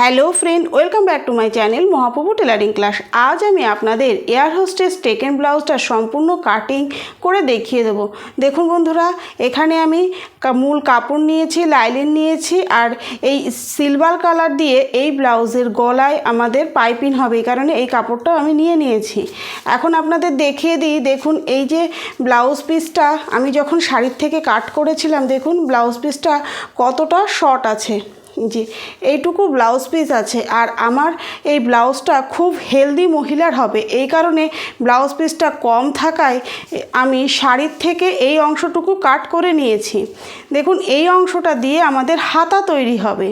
Hello friend, welcome back to my channel Mahaprabhu tailoring class. আজ আমি আপনাদের air hostess taken ব্লাউজটা সম্পূর্ণ কাটিং করে দেখিয়ে দেবো। দেখুন বন্ধুরা, এখানে আমি মূল কাপড় নিয়েছি, লাইলিন নিয়েছি, আর এই সিলভার কালার দিয়ে এই ব্লাউজের গলায় আমাদের পাইপিং হবে, এই কারণে এই কাপড়টাও আমি নিয়ে নিয়েছি। এখন আপনাদের দেখিয়ে দিই, দেখুন এই যে ব্লাউজ পিসটা, আমি যখন শাড়ির থেকে কাট করেছিলাম, দেখুন ব্লাউজ পিসটা কতটা শর্ট আছে। জি, এইটুকু ব্লাউজ পিস আছে। আর আমার এই ব্লাউজটা খুব হেলদি মহিলার হবে। এই কারণে ব্লাউজ পিসটা কম থাকায় আমি শাড়ির থেকে এই অংশটুকু কাট করে নিয়েছি। দেখুন, এই অংশটা দিয়ে আমাদের হাতা তৈরি হবে।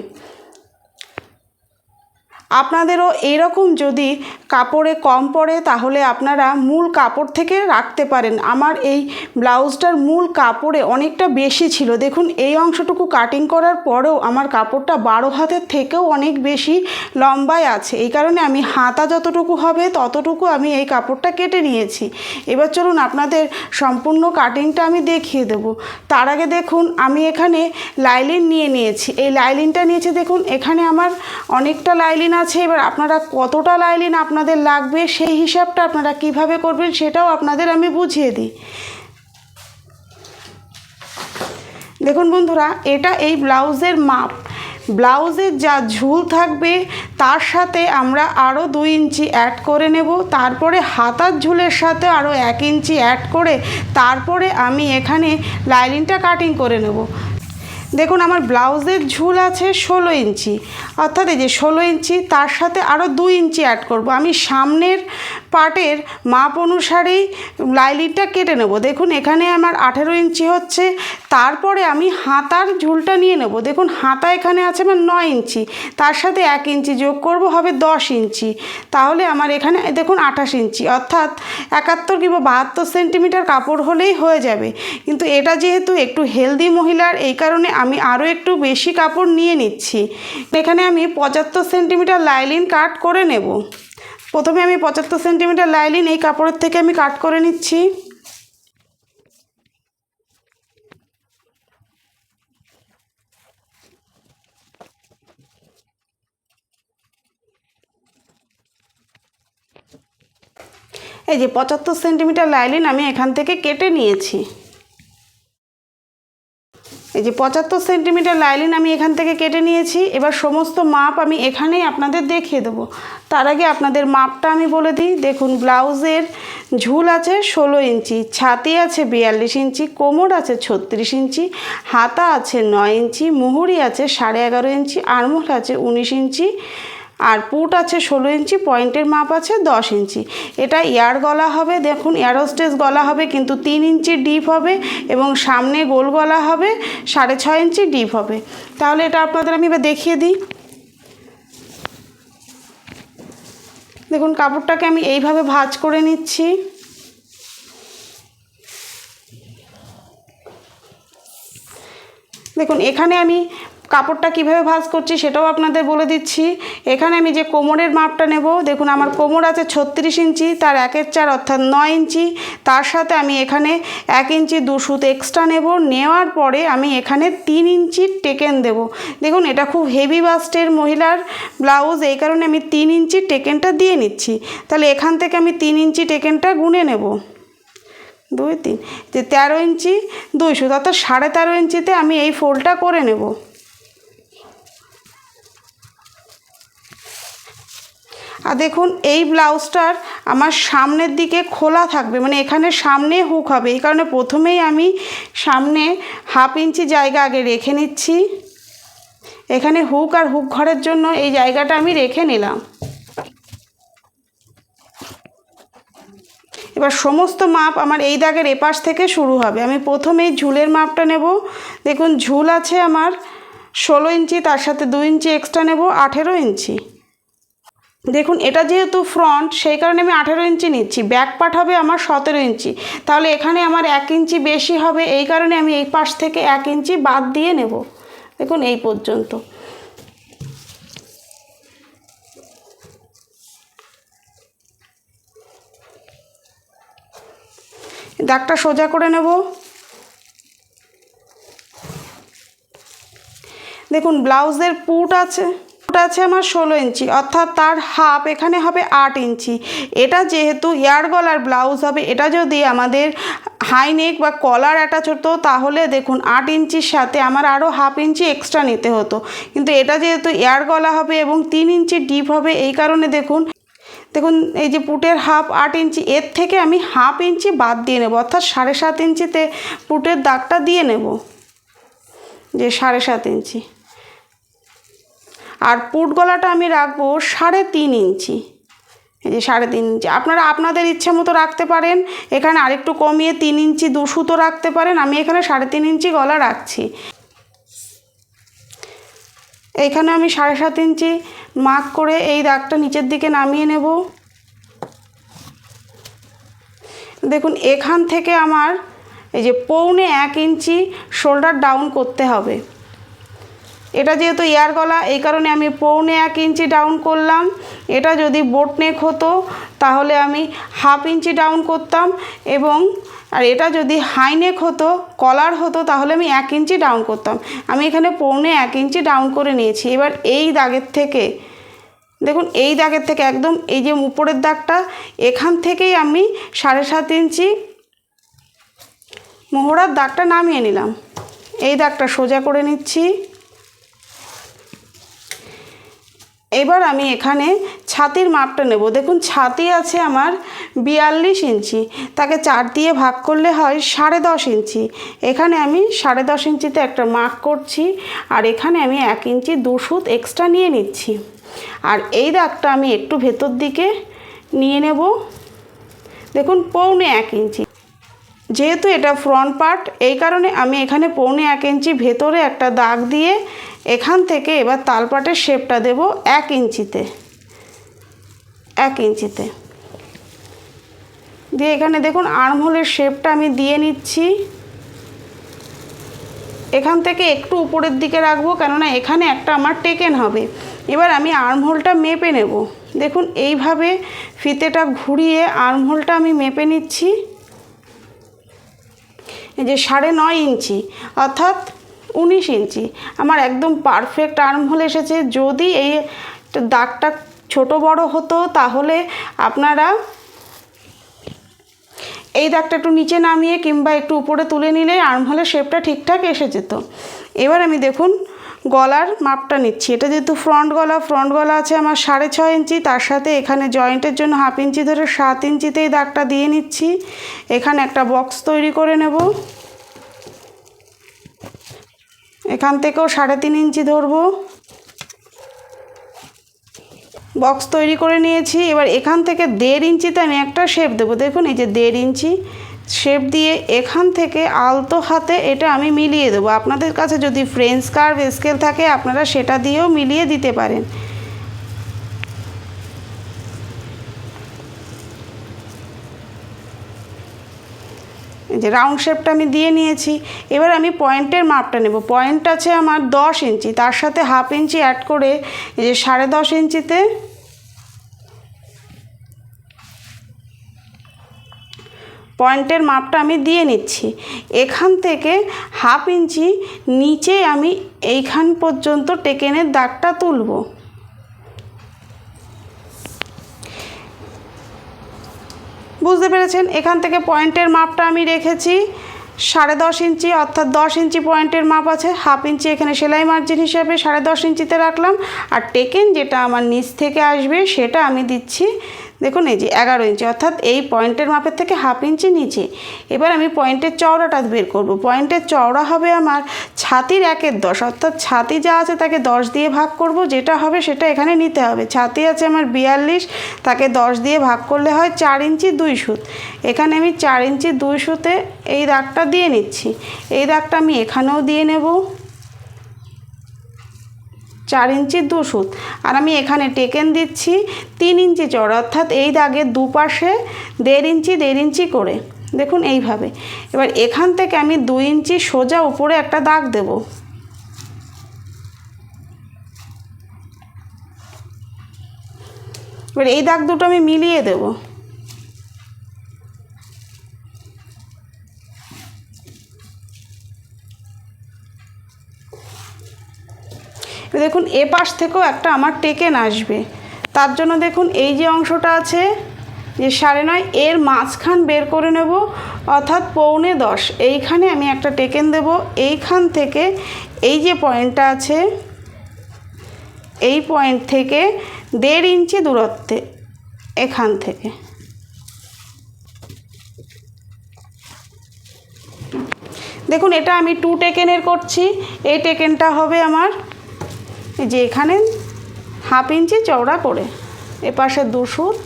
আপনাদেরও এইরকম যদি কাপড়ে কম পড়ে, তাহলে আপনারা মূল কাপড় থেকে রাখতে পারেন। আমার এই ব্লাউজটার মূল কাপড়ে অনেকটা বেশি ছিল। দেখুন, এই অংশটুকু কাটিং করার পরেও আমার কাপড়টা বারো হাতের থেকেও অনেক বেশি লম্বায় আছে। এই কারণে আমি হাতা যতটুকু হবে, ততটুকু আমি এই কাপড়টা কেটে নিয়েছি। এবার চলুন আপনাদের সম্পূর্ণ কাটিংটা আমি দেখিয়ে দেব। তার আগে দেখুন, আমি এখানে লাইলিন নিয়ে নিয়েছি। এই লাইলিনটা নিয়েছি, দেখুন, এখানে আমার অনেকটা লাইলিন আছে, এবার আপনারা কতটা লাইলিন আপনাদের লাগবে, সেই হিসাবটা আপনারা কীভাবে করবেন সেটাও আপনাদের আমি বুঝিয়ে দিই। দেখুন বন্ধুরা, এটা এই ব্লাউজের মাপ। ব্লাউজের যা ঝুল থাকবে, তার সাথে আমরা আরও দুই ইঞ্চি অ্যাড করে নেব, তারপরে হাতার ঝুলের সাথে আরও এক ইঞ্চি অ্যাড করে, তারপরে আমি এখানে লাইলিনটা কাটিং করে নেব। দেখুন, আমার ব্লাউজের ঝুল আছে ষোলো ইঞ্চি। অর্থাৎ এই যে ষোলো ইঞ্চি, তার সাথে আরও দুই ইঞ্চি অ্যাড করব। আমি সামনের পার্টের মাপ অনুসারেই লাইলিনটা কেটে নেব। দেখুন, এখানে আমার আঠেরো ইঞ্চি হচ্ছে। তারপরে আমি হাতার ঝুলটা নিয়ে নেব। দেখুন, হাতা এখানে আছে আমার নয় ইঞ্চি। তার সাথে এক ইঞ্চি যোগ করব, হবে দশ ইঞ্চি। তাহলে আমার এখানে, দেখুন, আঠাশ ইঞ্চি। অর্থাৎ একাত্তর কিংবা বাহাত্তর সেন্টিমিটার কাপড় হলেই হয়ে যাবে। কিন্তু এটা যেহেতু একটু হেলদি মহিলার, এই কারণে আমি আরও একটু বেশি কাপড় নিয়ে নিচ্ছি। এখানে আমি পঁচাত্তর সেন্টিমিটার লাইলিন কাট করে নেব। প্রথমে আমি পঁচাত্তর সেন্টিমিটার লাইলিন এই কাপড়ের থেকে আমি কাট করে নিচ্ছি। এই যে পঁচাত্তর সেন্টিমিটার লাইলিন আমি এখান থেকে কেটে নিয়েছি। এই যে পঁচাত্তর সেন্টিমিটার লাইলিন আমি এখান থেকে কেটে নিয়েছি। এবার সমস্ত মাপ আমি এখানেই আপনাদের দেখিয়ে দেবো। তার আগে আপনাদের মাপটা আমি বলে দিই। দেখুন, ব্লাউজের ঝুল আছে ষোলো ইঞ্চি, ছাতি আছে বিয়াল্লিশ ইঞ্চি, কোমর আছে ছত্রিশ ইঞ্চি, হাতা আছে নয় ইঞ্চি, মুহুরি আছে সাড়ে এগারো ইঞ্চি, আড়মোল আছে উনিশ ইঞ্চি আর পুট আছে ষোলো ইঞ্চি, পয়েন্টের মাপ আছে দশ ইঞ্চি। এটা এয়ার গলা হবে, দেখুন এয়ারোস্টেস গলা হবে, কিন্তু তিন ইঞ্চি ডিপ হবে এবং সামনে গোল গলা হবে, সাড়ে ছয় ইঞ্চি ডিপ হবে। তাহলে এটা আপনাদের আমি এবার দেখিয়ে দিই। দেখুন কাপড়টাকে আমি এইভাবে ভাজ করে নিচ্ছি। দেখুন এখানে আমি কাপড়টা কীভাবে ভাঁজ করছি সেটাও আপনাদের বলে দিচ্ছি। এখানে আমি যে কোমরের মাপটা নেব, দেখুন আমার কোমর আছে ছত্রিশ ইঞ্চি, তার একের চার অর্থাৎ নয় ইঞ্চি। তার সাথে আমি এখানে এক ইঞ্চি দু সুত এক্সট্রা নেব, নেওয়ার পরে আমি এখানে তিন ইঞ্চি টেকেন দেব। দেখুন, এটা খুব হেভি বাস্টের মহিলার ব্লাউজ এই কারণে আমি তিন ইঞ্চি টেকেনটা দিয়ে নিচ্ছি। তাহলে এখান থেকে আমি তিন ইঞ্চি টেকেনটা গুনে নেব। দুই, তিন, যে তেরো ইঞ্চি দুই সুত, অর্থাৎ সাড়ে তেরো ইঞ্চিতে আমি এই ফোলটা করে নেব। আর দেখুন, এই ব্লাউজটার আমার সামনের দিকে খোলা থাকবে মানে এখানে সামনে হুক হবে। এই কারণে প্রথমেই আমি সামনে হাফ ইঞ্চি জায়গা আগে রেখে নিচ্ছি। এখানে হুক আর হুক ঘরের জন্য এই জায়গাটা আমি রেখে নিলাম। এবার সমস্ত মাপ আমার এই দাগের এপাশ থেকে শুরু হবে। আমি প্রথমেই ঝুলের মাপটা নেব। দেখুন, ঝুল আছে আমার ষোলো ইঞ্চি তার সাথে দু ইঞ্চি এক্সট্রা নেব, আঠেরো ইঞ্চি দেখুন, এটা যেহেতু ফ্রন্ট সেই কারণে আমি আঠেরো ইঞ্চি নিচ্ছি। ব্যাক পার্ট হবে আমার সতেরো ইঞ্চি। তাহলে এখানে আমার এক ইঞ্চি বেশি হবে, এই কারণে আমি এই পাশ থেকে এক ইঞ্চি বাদ দিয়ে নেব। দেখুন, এই পর্যন্ত। দাগটা সোজা করে নেব। দেখুন ব্লাউজের পুট আছে। পুট আছে আমার ষোলো ইঞ্চি, অর্থাৎ তার হাফ এখানে হবে আট ইঞ্চি। এটা যেহেতু এয়ার গলার ব্লাউজ হবে, এটা যদি আমাদের হাই নেক বা কলার অ্যাটাচ হতো, তাহলে দেখুন আট ইঞ্চির সাথে আমার আরও হাফ ইঞ্চি এক্সট্রা নিতে হতো। কিন্তু এটা যেহেতু এয়ার গলা হবে এবং তিন ইঞ্চি ডিপ হবে, এই কারণে দেখুন দেখুন এই যে পুটের হাফ আট ইঞ্চি, এর থেকে আমি হাফ ইঞ্চি বাদ দিয়ে নেব, অর্থাৎ সাড়ে সাত ইঞ্চিতে পুটের দাগটা দিয়ে নেব। যে সাড়ে সাত ইঞ্চি। আর পুট গলাটা আমি রাখব সাড়ে তিন ইঞ্চি। এই যে সাড়ে তিন ইঞ্চি। আপনারা আপনাদের ইচ্ছে মতো রাখতে পারেন। এখানে আরেকটু কমিয়ে তিন ইঞ্চি দু সুতো রাখতে পারেন। আমি এখানে সাড়ে তিন ইঞ্চি গলা রাখছি। এইখানে আমি সাড়ে সাত ইঞ্চি মার্ক করে এই দাগটা নিচের দিকে নামিয়ে নেব। দেখুন, এখান থেকে আমার এই যে পৌনে এক ইঞ্চি শোল্ডার ডাউন করতে হবে। এটা যেহেতু এয়ার গলা, এই কারণে আমি পৌনে এক ইঞ্চি ডাউন করলাম। এটা যদি বোট নেক হতো, তাহলে আমি হাফ ইঞ্চি ডাউন করতাম এবং, আর এটা যদি হাই নেক হতো কলার হতো, তাহলে আমি এক ইঞ্চি ডাউন করতাম। আমি এখানে পৌনে এক ইঞ্চি ডাউন করে নিয়েছি। এবার এই দাগের থেকে, দেখুন, এই দাগের থেকে একদম এই যে উপরের দাগটা, এখান থেকেই আমি সাড়ে সাত ইঞ্চি মোহরার দাগটা নামিয়ে নিলাম। এই দাগটা সোজা করে নিচ্ছি। এবার আমি এখানে ছাতির মাপটা নেব। দেখুন, ছাতি আছে আমার বিয়াল্লিশ ইঞ্চি। তাকে চার দিয়ে ভাগ করলে হয় সাড়ে দশ ইঞ্চি। এখানে আমি সাড়ে দশ ইঞ্চিতে একটা মার্ক করছি আর এখানে আমি এক ইঞ্চি দু সুত এক্সট্রা নিয়ে নিচ্ছি। আর এই দাগটা আমি একটু ভেতর দিকে নিয়ে নেব। দেখুন, পৌনে এক ইঞ্চি। যেহেতু এটা ফ্রন্ট পার্ট এই কারণে আমি এখানে পৌনে এক ইঞ্চি ভেতরে একটা দাগ দিয়ে এখান থেকে এবার তালপাটের শেপটা দেব এক ইঞ্চিতে। এক ইঞ্চিতে। দিয়ে এখানে দেখুন আর্মহোলের শেপটা আমি দিয়ে নিচ্ছি। এখান থেকে একটু উপরের দিকে রাখব, কেননা এখানে একটা আমার টেকেন হবে। এবার আমি আর্মহোলটা মেপে নেব। দেখুন এইভাবে ফিতেটা ঘুরিয়ে আর্মহোলটা আমি মেপে নিচ্ছি। এই যে সাড়ে নয় ইঞ্চি, অর্থাৎ উনিশ ইঞ্চি। আমার একদম পারফেক্ট আর্মহোল এসেছে। যদি এই দাগটা ছোট বড় হতো, তাহলে আপনারা এই দাগটা একটু নিচে নামিয়ে কিংবা একটু উপরে তুলে নিলে আর্ম হলে শেপটা ঠিকঠাক এসে যেত। এবার আমি দেখুন গলার মাপটা নিচ্ছি। এটা যেহেতু ফ্রন্ট গলা ফ্রন্ট গলা আছে আমার সাড়ে ছয় ইঞ্চি। তার সাথে এখানে জয়েন্টের জন্য হাফ ইঞ্চি ধরে সাত ইঞ্চিতেই দাগটা দিয়ে নিচ্ছি। এখানে একটা বক্স তৈরি করে নেব। এখান থেকেও সাড়ে তিন ইঞ্চি ধরবো। বক্স তৈরি করে নিয়েছি। এবার এখান থেকে দেড় ইঞ্চিতে আমি একটা শেপ দেবো। দেখুন, এই যে দেড় ইঞ্চি শেপ দিয়ে এখান থেকে আলতো হাতে এটা আমি মিলিয়ে দেবো। আপনাদের কাছে যদি ফ্রেঞ্চ কার্ভ স্কেল থাকে, আপনারা সেটা দিয়েও মিলিয়ে দিতে পারেন। যে রাউন্ড শেপটা আমি দিয়ে নিয়েছি, এবার আমি পয়েন্টের মাপটা নেব। পয়েন্ট আছে আমার দশ ইঞ্চি, তার সাথে হাফ ইঞ্চি অ্যাড করে এই যে সাড়ে দশ ইঞ্চিতে পয়েন্টের মাপটা আমি দিয়ে নিচ্ছি। এখান থেকে হাফ ইঞ্চি নিচে আমি এইখান পর্যন্ত টেকেনের দাগটা তুলব। বুঝতে পেরেছেন? এখান থেকে পয়েন্টের মাপটা আমি রেখেছি। সাড়ে দশ ইঞ্চি অর্থাৎ দশ ইঞ্চি পয়েন্টের মাপ আছে। হাফ ইঞ্চি এখানে সেলাই মার্জিন হিসাবে সাড়ে দশ ইঞ্চিতে রাখলাম। আর টেকেন যেটা আমার নিচ থেকে আসবে, সেটা আমি দিচ্ছি দেখুন এই যে এগারো ইঞ্চি, অর্থাৎ এই পয়েন্টের মাপের থেকে হাফ ইঞ্চি নিচে। এবার আমি পয়েন্টের চওড়াটা বের করব। পয়েন্টের চওড়া হবে আমার ছাতির একের দশ, অর্থাৎ ছাতি যা আছে তাকে দশ দিয়ে ভাগ করব, যেটা হবে সেটা এখানে নিতে হবে। ছাতি আছে আমার বিয়াল্লিশ, তাকে দশ দিয়ে ভাগ করলে হয় চার ইঞ্চি দুই সুত। এখানে আমি চার ইঞ্চি দুই সুতে এই দাগটা দিয়ে নিচ্ছি। এই দাগটা আমি এখানেও দিয়ে নেব। চার ইঞ্চি দু সুত আর আমি এখানে টেকেন দিচ্ছি তিন ইঞ্চি চড়, অর্থাৎ এই দাগের দুপাশে দেড় ইঞ্চি দেড় ইঞ্চি করে। দেখুন এইভাবে। এবার এখান থেকে আমি দুই ইঞ্চি সোজা উপরে একটা দাগ দেব। এবার এই দাগ দুটো আমি মিলিয়ে দেবো। দেখুন, এ পাশ থেকেও একটা আমার টেকেন আসবে। তার জন্য দেখুন, এই যে অংশটা আছে, যে সাড়ে নয়, এর মাঝখান বের করে নেব, অর্থাৎ পৌনে দশ। এইখানে আমি একটা টেকেন দেব। এইখান থেকে এই যে পয়েন্টটা আছে, এই পয়েন্ট থেকে দেড় ইঞ্চি দূরত্বে, এখান থেকে। দেখুন, এটা আমি টু টেকেনের করছি। এই টেকেনটা হবে আমার যে এখানে হাফ ইঞ্চি চওড়া করে এপাশে দু সুত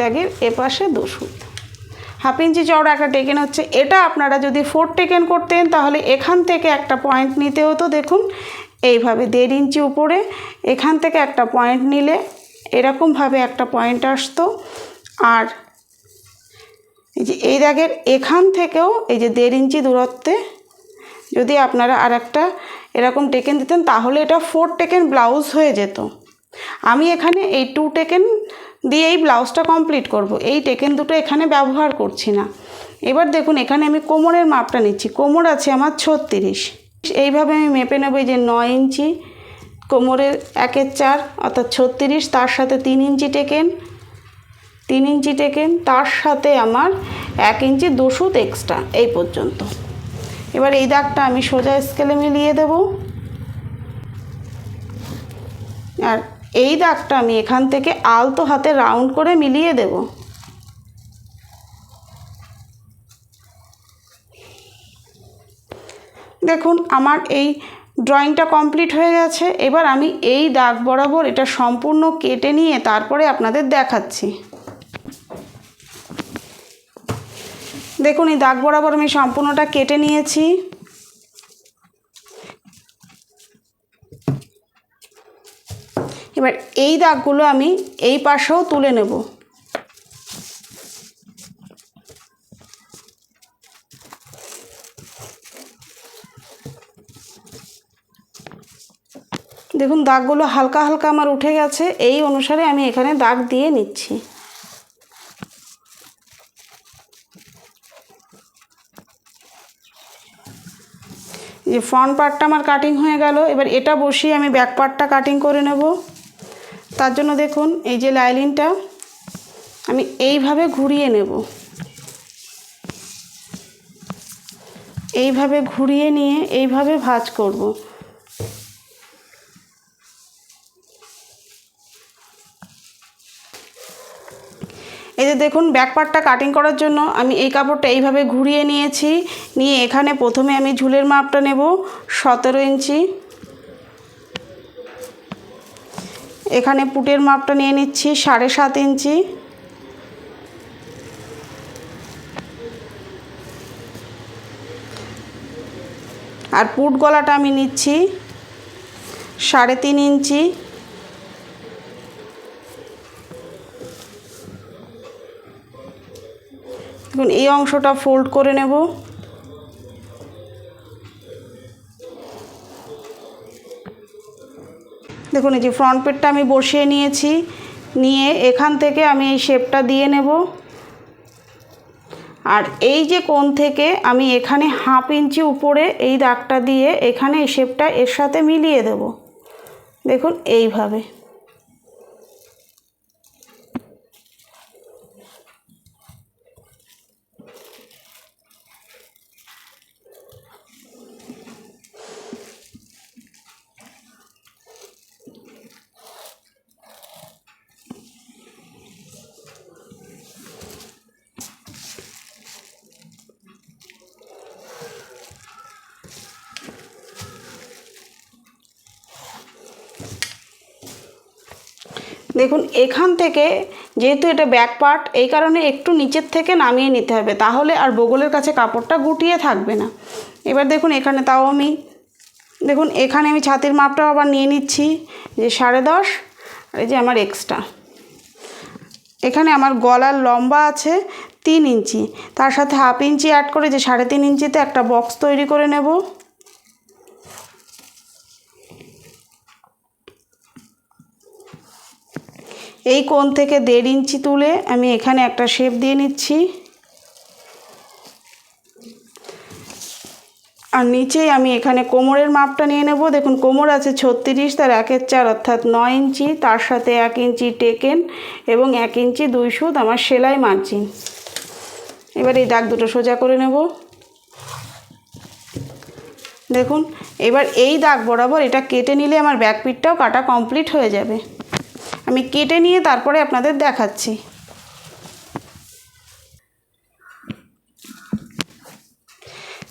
দাগের এপাশে দু সুত। হাফ ইঞ্চি চওড়া একটা টেকেন হচ্ছে, এটা আপনারা যদি ফোর টেকেন করতেন তাহলে এখান থেকে একটা পয়েন্ট নিতে হতো, দেখুন, এইভাবে দেড় ইঞ্চি উপরে, এখান থেকে একটা পয়েন্ট নিলে এরকমভাবে একটা পয়েন্ট আসতো। আর এই যে এই দাগের এখান থেকেও এই যে দেড় ইঞ্চি দূরত্বে যদি আপনারা আর একটা এরকম টেকেন দিতেন, তাহলে এটা ফোর টেকেন ব্লাউজ হয়ে যেত। আমি এখানে এই টু টেকেন দিয়ে এই ব্লাউজটা কমপ্লিট করব। এই টেকেন দুটো এখানে ব্যবহার করছি না। এবার দেখুন, এখানে আমি কোমরের মাপটা নিচ্ছি। কোমর আছে আমার ছত্রিশ। এইভাবে আমি মেপে নেব যে নয় ইঞ্চি, কোমরের একের চার, অর্থাৎ ছত্রিশ, তার সাথে তিন ইঞ্চি টেকেন তিন ইঞ্চি টেকেন তার সাথে আমার এক ইঞ্চি দুশুত এক্সট্রা এই পর্যন্ত। এবার এই দাগটা আমি সোজা স্কেলে মিলিয়ে দেব। আর এই দাগটা আমি এখান থেকে আলতো হাতে রাউন্ড করে মিলিয়ে দেব। দেখুন, আমার এই ড্রয়িংটা কমপ্লিট হয়ে গেছে। এবার আমি এই দাগ বরাবর এটা সম্পূর্ণ কেটে নিয়ে তারপরে আপনাদের দেখাচ্ছি। দেখুন, এই দাগ বরাবর আমি সম্পূর্ণটা কেটে নিয়েছি। এবার এই দাগগুলো আমি এই পাশেও তুলে নেব। দেখুন, দাগগুলো হালকা হালকা আমার উঠে গেছে, এই অনুসারে আমি এখানে দাগ দিয়ে নিচ্ছি। যে ফ্রন্ট পার্টটা আমার কাটিং হয়ে গেল, এবার এটা বসিয়ে আমি ব্যাক পার্টটা কাটিং করে নেব। তার জন্য দেখুন, এই যে লাইলিনটা আমি এইভাবে ঘুরিয়ে নেব। এইভাবে ঘুরিয়ে নিয়ে এইভাবে ভাঁজ করব। যে দেখুন ব্যাক পার্টটা কাটিং করার জন্য আমি এই কাপড়টা এইভাবে ঘুরিয়ে নিয়েছি। নিয়ে এখানে প্রথমে আমি ঝুলের মাপটা নেব, সতেরো ইঞ্চি। এখানে পুটের মাপটা নিয়ে নিচ্ছি, সাড়ে সাত ইঞ্চি। আর পুট গলাটা আমি নিচ্ছি, সাড়ে তিন ইঞ্চি। দেখুন, এই অংশটা ফোল্ড করে নেব। দেখুন, এই যে ফ্রন্ট পেটটা আমি বসিয়ে নিয়েছি, নিয়ে এখান থেকে আমি এই শেপটা দিয়ে নেব। আর এই যে কোণ থেকে আমি এখানে হাফ ইঞ্চি উপরে এই দাগটা দিয়ে এখানে এই শেপটা এর সাথে মিলিয়ে দেব। দেখুন, এইভাবে। দেখুন, এখান থেকে যেহেতু এটা ব্যাক পার্ট এই কারণে একটু নিচের থেকে নামিয়ে নিতে হবে। তাহলে আর বগলের কাছে কাপড়টা গুটিয়ে থাকবে না। এবার দেখুন, এখানে তাও আমি, দেখুন, এখানে আমি ছাতির মাপটাও আবার নিয়ে নিচ্ছি, যে সাড়ে দশ, আর এই যে আমার এক্সট্রা এখানে আমার গলার লম্বা আছে তিন ইঞ্চি। তার সাথে হাফ ইঞ্চি অ্যাড করে যে সাড়ে তিন ইঞ্চিতে একটা বক্স তৈরি করে নেব। এই কোণ থেকে দেড় ইঞ্চি তুলে আমি এখানে একটা শেপ দিয়ে নিচ্ছি। আর নিচেই আমি এখানে কোমরের মাপটা নিয়ে নেব। দেখুন, কোমর আছে ছত্রিশ, তার একের চার অর্থাৎ নয় ইঞ্চি, তার সাথে এক ইঞ্চি টেকেন এবং এক ইঞ্চি দুই সুদ আমার সেলাই মার্জিন। এবার এই দাগ দুটো সোজা করে নেব। দেখুন, এবার এই দাগ বরাবর এটা কেটে নিলে আমার ব্যাক পিটটাও কাটা কমপ্লিট হয়ে যাবে। আমি কেটে নিয়ে তারপরে আপনাদের দেখাচ্ছি।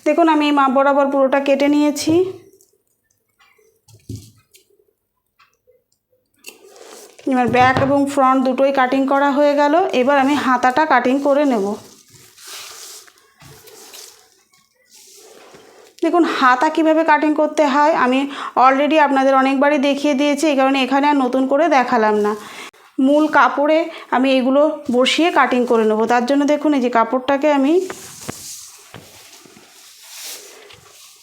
দেখুন, আমি মাপ বরাবর পুরোটা কেটে নিয়েছি। এবার ব্যাক এবং ফ্রন্ট দুটোই কাটিং করা হয়ে গেল। এবার আমি হাতাটা কাটিং করে নেব। দেখুন, হাতা কীভাবে কাটিং করতে হয়, আমি অলরেডি আপনাদের অনেকবারই দেখিয়ে দিয়েছি, এই কারণে এখানে আর নতুন করে দেখালাম না। মূল কাপড়ে আমি এগুলো বসিয়ে কাটিং করে নেব। তার জন্য দেখুন, এই যে কাপড়টাকে আমি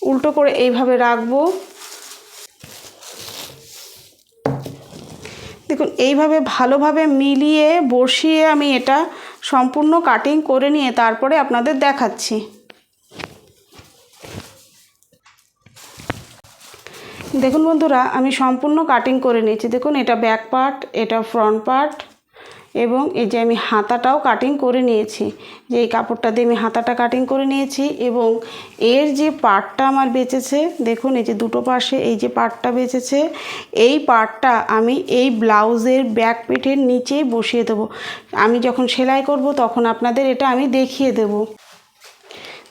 উল্টো করে এইভাবে রাখব। দেখুন, এইভাবে ভালোভাবে মিলিয়ে বসিয়ে আমি এটা সম্পূর্ণ কাটিং করে নিয়ে তারপরে আপনাদের দেখাচ্ছি। দেখুন বন্ধুরা, আমি সম্পূর্ণ কাটিং করে নিয়েছি। দেখুন, এটা ব্যাক পার্ট এটা ফ্রন্ট পার্ট এবং এই যে আমি হাতাটাও কাটিং করে নিয়েছি। যে এই কাপড়টা দিয়ে আমি হাতাটা কাটিং করে নিয়েছি, এবং এর যে পার্টটা আমার বেঁচেছে, দেখুন, এই যে দুটো পাশে এই যে পার্টটা বেঁচেছে, এই পার্টটা আমি এই ব্লাউজের ব্যাক পেটের নিচেই বসিয়ে দেবো। আমি যখন সেলাই করব, তখন আপনাদের এটা আমি দেখিয়ে দেবো।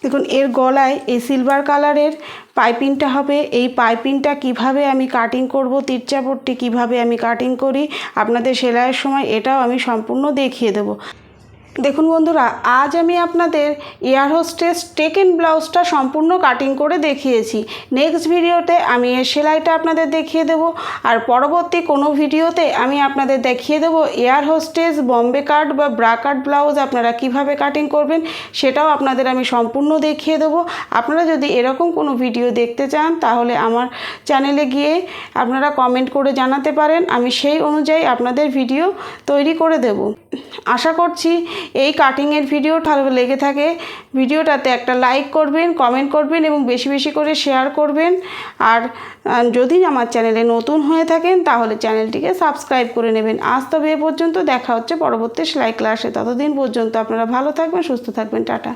দেখুন, এর গলায় এই সিলভার কালারের পাইপিংটা হবে। এই পাইপিংটা কীভাবে আমি কাটিং করব তিরচাপট্টি কীভাবে আমি কাটিং করি, আপনাদের সেলাইয়ের সময় এটাও আমি সম্পূর্ণ দেখিয়ে দেবো। দেখুন বন্ধুরা, আজ আমি আপনাদের এয়ার হোস্টেস টেকেন ব্লাউজটা সম্পূর্ণ কাটিং করে দেখিয়েছি। নেক্সট ভিডিওতে আমি এর সেলাইটা আপনাদের দেখিয়ে দেব আর পরবর্তী কোনো ভিডিওতে আমি আপনাদের দেখিয়ে দেব এয়ার হোস্টেস বম্বে কাট বা ব্রা কাট ব্লাউজ আপনারা কীভাবে কাটিং করবেন, সেটাও আপনাদের আমি সম্পূর্ণ দেখিয়ে দেবো। আপনারা যদি এরকম কোনো ভিডিও দেখতে চান, তাহলে আমার চ্যানেলে গিয়ে আপনারা কমেন্ট করে জানাতে পারেন। আমি সেই অনুযায়ী আপনাদের ভিডিও তৈরি করে দেব। আশা করছি এই কাটিংয়ের ভিডিও ভালো লেগে থাকে। ভিডিওটাতে একটা লাইক করবেন কমেন্ট করবেন এবং বেশি বেশি করে শেয়ার করবেন। আর যদি আমার চ্যানেলে নতুন হয়ে থাকেন, তাহলে চ্যানেলটিকে সাবস্ক্রাইব করে নেবেন। আজ তবে এ পর্যন্ত, দেখা হচ্ছে পরবর্তী সেলাই ক্লাসে ততদিন পর্যন্ত আপনারা ভালো থাকবেন, সুস্থ থাকবেন, টাটা।